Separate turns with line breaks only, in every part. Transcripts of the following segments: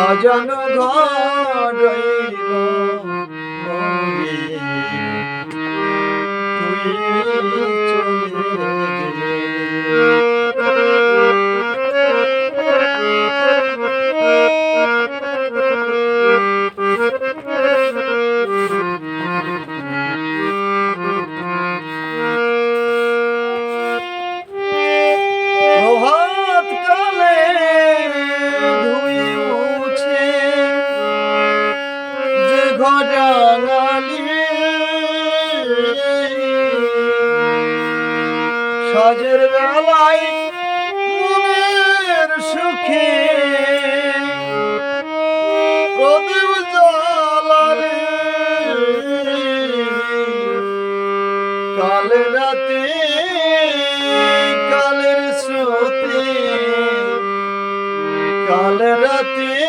সাজানো ঘর যে ঘটাঙালি সাজের বেলায় সুখে প্রদীপ জ্বালালে কালে রাতে কালের স্রোতে কাল রাতে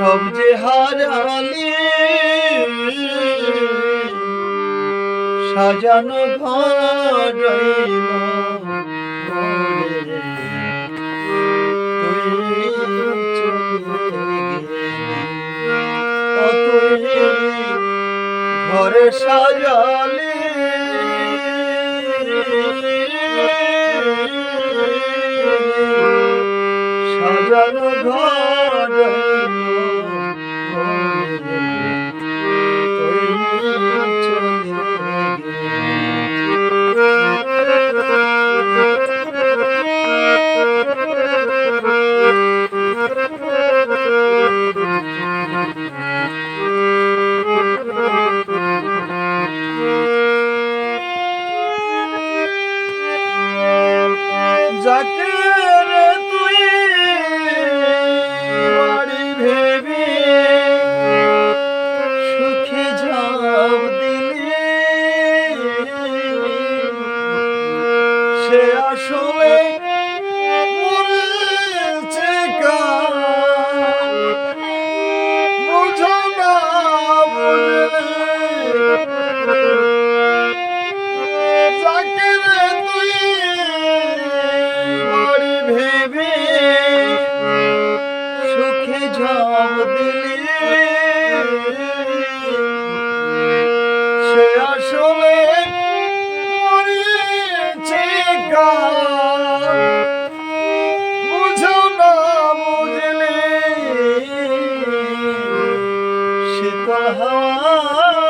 সব যে হারালি সাজানো ঘর সাজালি সাজানো ঘর Hakkı! ভেবে সুখে ঝাপ দিলি সে আসলে মরেছে বুঝো না বুঝলে শীতল হাওয়ার